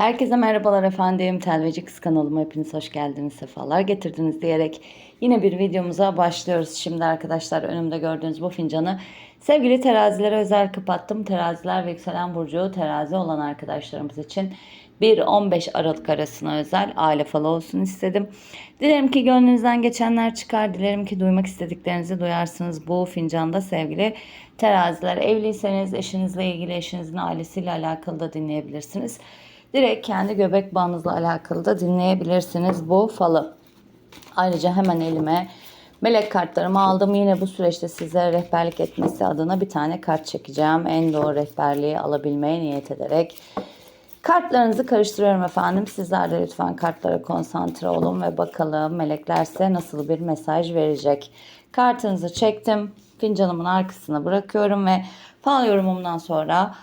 Herkese merhabalar efendim. Telveci Kız kanalıma hepiniz hoş geldiniz. Sefalar getirdiniz diyerek yine bir videomuza başlıyoruz. Şimdi arkadaşlar önümde gördüğünüz bu fincanı sevgili terazilere özel kapattım. Teraziler ve yükselen burcu terazi olan arkadaşlarımız için 1-15 Aralık arasına özel aile falı olsun istedim. Dilerim ki gönlünüzden geçenler çıkar. Dilerim ki duymak istediklerinizi duyarsınız bu fincanda sevgili teraziler. Evliyseniz eşinizle ilgili eşinizin ailesiyle alakalı da dinleyebilirsiniz. Direkt kendi göbek bağınızla alakalı da dinleyebilirsiniz bu falı. Ayrıca hemen elime melek kartlarımı aldım. Yine bu süreçte size rehberlik etmesi adına bir tane kart çekeceğim. En doğru rehberliği alabilmeye niyet ederek. Kartlarınızı karıştırıyorum efendim. Sizler de lütfen kartlara konsantre olun ve bakalım melekler size nasıl bir mesaj verecek. Kartınızı çektim. Fincanımın arkasına bırakıyorum ve fal yorumumdan sonra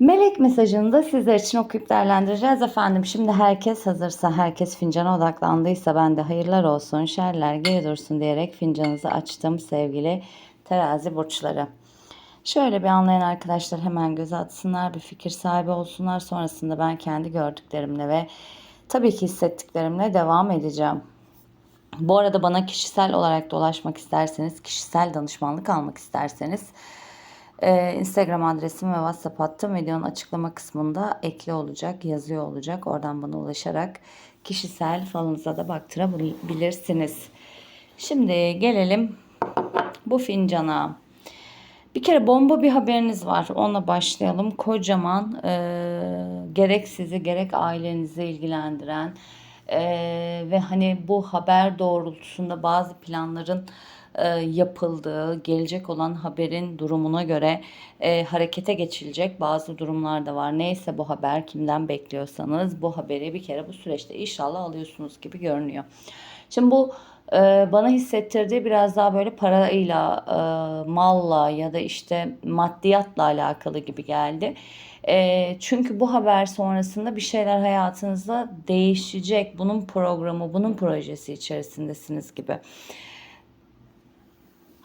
Melek mesajını da sizler için okuyup değerlendireceğiz efendim. Şimdi herkes hazırsa, herkes fincana odaklandıysa ben de hayırlar olsun, şerler geri dursun diyerek fincanınızı açtım sevgili terazi burçları. Şöyle bir anlayan arkadaşlar hemen göz atsınlar, bir fikir sahibi olsunlar. Sonrasında ben kendi gördüklerimle ve tabii ki hissettiklerimle devam edeceğim. Bu arada bana kişisel olarak da ulaşmak isterseniz, kişisel danışmanlık almak isterseniz ee, Instagram adresim ve WhatsApp hattım videonun açıklama kısmında ekli olacak, yazıyor olacak. Oradan bana ulaşarak kişisel falınıza da baktırabilirsiniz. Şimdi gelelim bu fincana. Bir kere bomba bir haberiniz var. Onunla başlayalım. Kocaman e, gerek sizi gerek ailenizi ilgilendiren e, ve hani bu haber doğrultusunda bazı planların e, yapıldığı, gelecek olan haberin durumuna göre e, harekete geçilecek bazı durumlar da var. Neyse bu haber kimden bekliyorsanız bu haberi bir kere bu süreçte inşallah alıyorsunuz gibi görünüyor. Şimdi bu e, bana hissettirdiği biraz daha böyle parayla, e, malla ya da işte maddiyatla alakalı gibi geldi. E, çünkü bu haber sonrasında bir şeyler hayatınızda değişecek. Bunun programı, bunun projesi içerisindesiniz gibi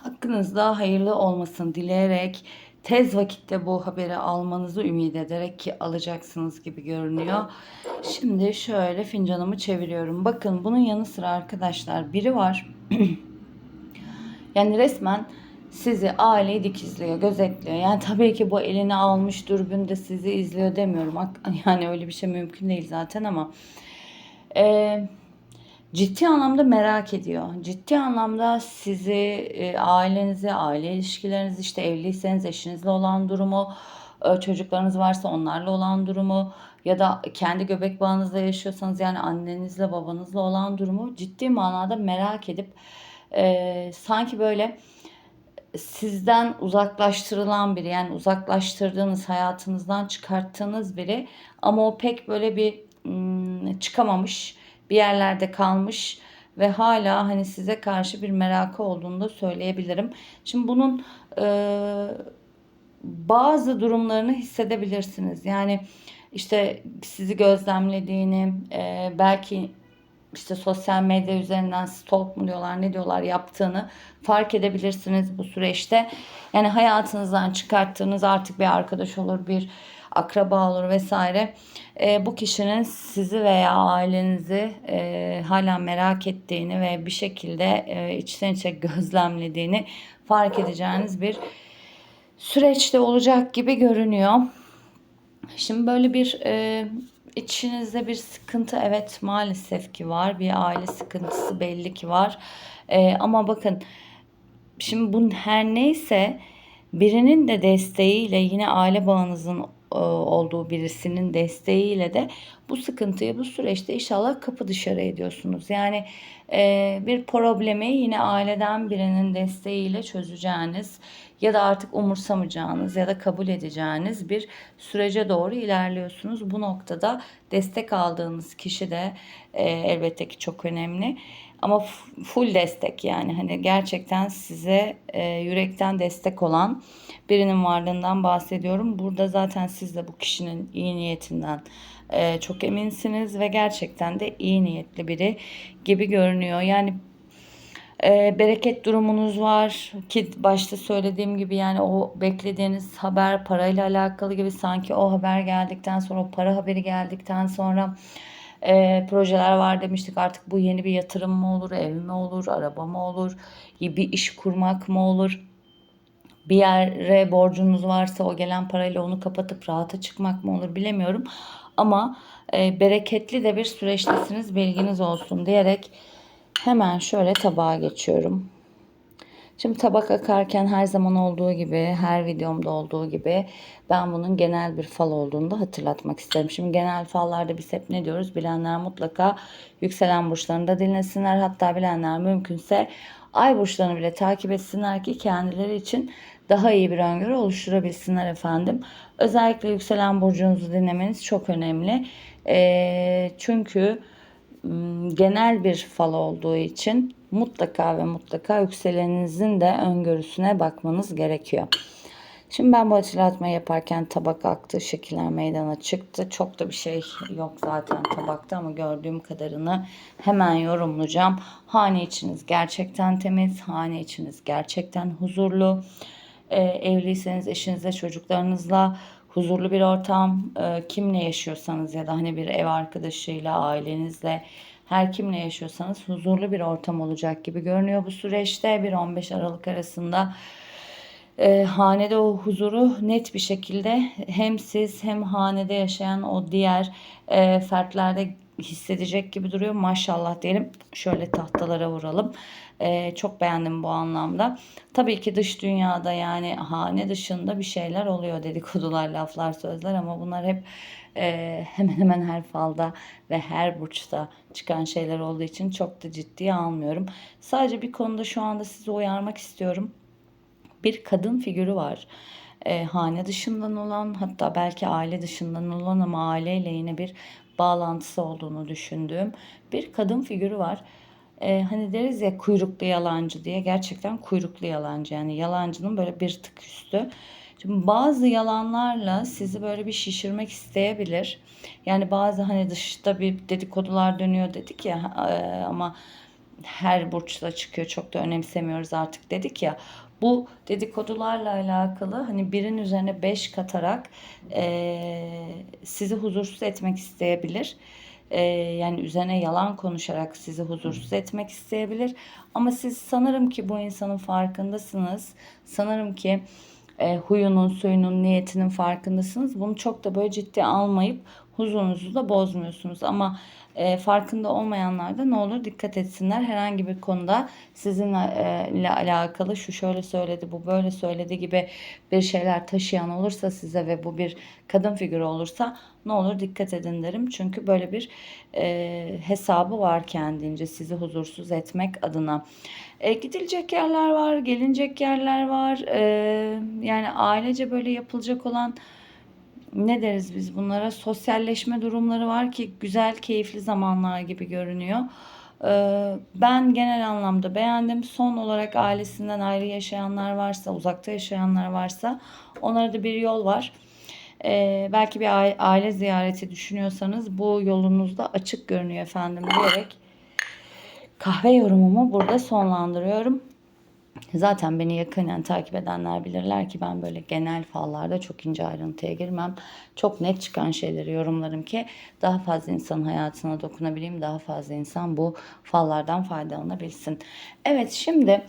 hakkınızda hayırlı olmasını dileyerek tez vakitte bu haberi almanızı ümit ederek ki alacaksınız gibi görünüyor. Şimdi şöyle fincanımı çeviriyorum. Bakın bunun yanı sıra arkadaşlar biri var. yani resmen sizi aileyi dikizliyor, gözetliyor. Yani tabii ki bu eline almış dürbünde sizi izliyor demiyorum. Yani öyle bir şey mümkün değil zaten ama eee ciddi anlamda merak ediyor. Ciddi anlamda sizi, e, ailenizi, aile ilişkilerinizi, işte evliyseniz eşinizle olan durumu, e, çocuklarınız varsa onlarla olan durumu ya da kendi göbek bağınızla yaşıyorsanız yani annenizle babanızla olan durumu ciddi manada merak edip e, sanki böyle sizden uzaklaştırılan biri yani uzaklaştırdığınız hayatınızdan çıkarttığınız biri ama o pek böyle bir çıkamamış bir yerlerde kalmış ve hala hani size karşı bir merakı olduğunu da söyleyebilirim. Şimdi bunun e, bazı durumlarını hissedebilirsiniz. Yani işte sizi gözlemlediğini, e, belki işte sosyal medya üzerinden stalk mu diyorlar ne diyorlar yaptığını fark edebilirsiniz bu süreçte. Yani hayatınızdan çıkarttığınız artık bir arkadaş olur, bir akraba olur vesaire. E, bu kişinin sizi veya ailenizi e, hala merak ettiğini ve bir şekilde e, içten içe gözlemlediğini fark edeceğiniz bir süreçte olacak gibi görünüyor. Şimdi böyle bir e, içinizde bir sıkıntı evet maalesef ki var. Bir aile sıkıntısı belli ki var. E, ama bakın şimdi bunun her neyse birinin de desteğiyle yine aile bağınızın olduğu birisinin desteğiyle de bu sıkıntıyı bu süreçte inşallah kapı dışarı ediyorsunuz. Yani e, bir problemi yine aileden birinin desteğiyle çözeceğiniz ya da artık umursamayacağınız ya da kabul edeceğiniz bir sürece doğru ilerliyorsunuz. Bu noktada destek aldığınız kişi de e, elbette ki çok önemli. Ama full destek yani hani gerçekten size e, yürekten destek olan birinin varlığından bahsediyorum. Burada zaten siz de bu kişinin iyi niyetinden e, çok eminsiniz ve gerçekten de iyi niyetli biri gibi görünüyor. Yani Ee, bereket durumunuz var ki başta söylediğim gibi yani o beklediğiniz haber parayla alakalı gibi sanki o haber geldikten sonra o para haberi geldikten sonra e, projeler var demiştik artık bu yeni bir yatırım mı olur ev mi olur araba mı olur bir iş kurmak mı olur bir yere borcunuz varsa o gelen parayla onu kapatıp rahata çıkmak mı olur bilemiyorum. Ama e, bereketli de bir süreçtesiniz bilginiz olsun diyerek hemen şöyle tabağa geçiyorum. Şimdi tabak akarken her zaman olduğu gibi, her videomda olduğu gibi ben bunun genel bir fal olduğunu da hatırlatmak isterim. Şimdi genel fallarda biz hep ne diyoruz? Bilenler mutlaka yükselen burçlarında dinlesinler. Hatta bilenler mümkünse ay burçlarını bile takip etsinler ki kendileri için daha iyi bir öngörü oluşturabilsinler efendim. Özellikle yükselen burcunuzu dinlemeniz çok önemli. E, çünkü genel bir fal olduğu için mutlaka ve mutlaka yükselenizin de öngörüsüne bakmanız gerekiyor. Şimdi ben bu hatırlatmayı yaparken tabak aktı, şekiller meydana çıktı. Çok da bir şey yok zaten tabakta ama gördüğüm kadarını hemen yorumlayacağım. Hane içiniz gerçekten temiz, hane içiniz gerçekten huzurlu. Ee, evliyseniz eşinizle, çocuklarınızla huzurlu bir ortam, e, kimle yaşıyorsanız ya da hani bir ev arkadaşıyla, ailenizle her kimle yaşıyorsanız huzurlu bir ortam olacak gibi görünüyor bu süreçte. Bir 15 Aralık arasında e, hanede o huzuru net bir şekilde hem siz hem hanede yaşayan o diğer e, fertlerde hissedecek gibi duruyor. Maşallah diyelim. Şöyle tahtalara vuralım. Ee, çok beğendim bu anlamda. Tabii ki dış dünyada yani hane dışında bir şeyler oluyor dedikodular, laflar, sözler ama bunlar hep e, hemen hemen her falda ve her burçta çıkan şeyler olduğu için çok da ciddiye almıyorum. Sadece bir konuda şu anda sizi uyarmak istiyorum. Bir kadın figürü var e, hane dışından olan hatta belki aile dışından olan ama aileyle yine bir bağlantısı olduğunu düşündüğüm bir kadın figürü var. Ee, hani deriz ya kuyruklu yalancı diye gerçekten kuyruklu yalancı yani yalancının böyle bir tık üstü. Şimdi bazı yalanlarla sizi böyle bir şişirmek isteyebilir. Yani bazı hani dışta bir dedikodular dönüyor dedik ya e, ama her burçla çıkıyor çok da önemsemiyoruz artık dedik ya. Bu dedikodularla alakalı hani birin üzerine beş katarak e, sizi huzursuz etmek isteyebilir. E, yani üzerine yalan konuşarak sizi huzursuz etmek isteyebilir. Ama siz sanırım ki bu insanın farkındasınız. Sanırım ki e, huyunun, suyunun, niyetinin farkındasınız. Bunu çok da böyle ciddi almayıp huzurunuzu da bozmuyorsunuz. Ama e, farkında olmayanlar da ne olur dikkat etsinler. Herhangi bir konuda sizinle e, alakalı şu şöyle söyledi, bu böyle söyledi gibi bir şeyler taşıyan olursa size ve bu bir kadın figürü olursa ne olur dikkat edin derim. Çünkü böyle bir e, hesabı var kendince sizi huzursuz etmek adına. E, gidilecek yerler var, gelinecek yerler var. E, yani ailece böyle yapılacak olan ne deriz biz bunlara sosyalleşme durumları var ki güzel keyifli zamanlar gibi görünüyor. Ee, ben genel anlamda beğendim. Son olarak ailesinden ayrı yaşayanlar varsa, uzakta yaşayanlar varsa onlara da bir yol var. Ee, belki bir aile ziyareti düşünüyorsanız bu yolunuzda açık görünüyor efendim diyerek kahve yorumumu burada sonlandırıyorum. Zaten beni yakından takip edenler bilirler ki ben böyle genel fallarda çok ince ayrıntıya girmem. Çok net çıkan şeyleri yorumlarım ki daha fazla insanın hayatına dokunabileyim. Daha fazla insan bu fallardan faydalanabilsin. Evet şimdi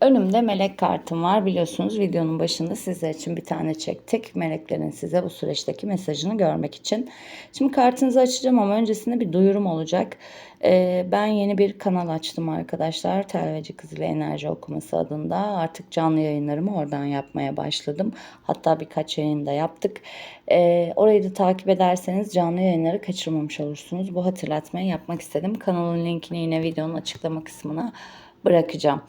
Önümde melek kartım var. Biliyorsunuz videonun başında sizler için bir tane çektik. Meleklerin size bu süreçteki mesajını görmek için. Şimdi kartınızı açacağım ama öncesinde bir duyurum olacak. Ee, ben yeni bir kanal açtım arkadaşlar. Telveci Kızıl Enerji Okuması adında. Artık canlı yayınlarımı oradan yapmaya başladım. Hatta birkaç yayın da yaptık. Ee, orayı da takip ederseniz canlı yayınları kaçırmamış olursunuz. Bu hatırlatmayı yapmak istedim. Kanalın linkini yine videonun açıklama kısmına bırakacağım.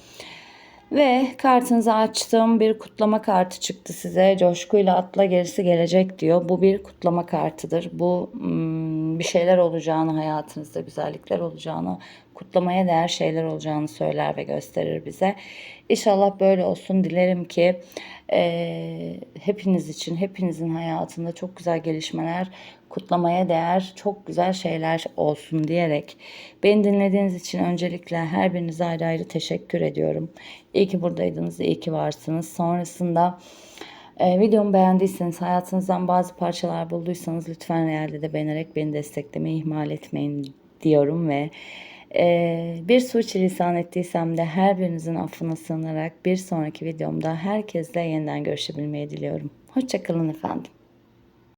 Ve kartınızı açtım. Bir kutlama kartı çıktı size. Coşkuyla atla gerisi gelecek diyor. Bu bir kutlama kartıdır. Bu hmm, bir şeyler olacağını, hayatınızda güzellikler olacağını, kutlamaya değer şeyler olacağını söyler ve gösterir bize. İnşallah böyle olsun. Dilerim ki e, hepiniz için, hepinizin hayatında çok güzel gelişmeler, kutlamaya değer çok güzel şeyler olsun diyerek beni dinlediğiniz için öncelikle her birinize ayrı ayrı teşekkür ediyorum. İyi ki buradaydınız, iyi ki varsınız. Sonrasında e, videomu beğendiyseniz, hayatınızdan bazı parçalar bulduysanız lütfen realde de beğenerek beni desteklemeyi ihmal etmeyin diyorum ve e, bir suçilisan ettiysem de her birinizin affına sığınarak bir sonraki videomda herkesle yeniden görüşebilmeyi diliyorum. Hoşçakalın efendim.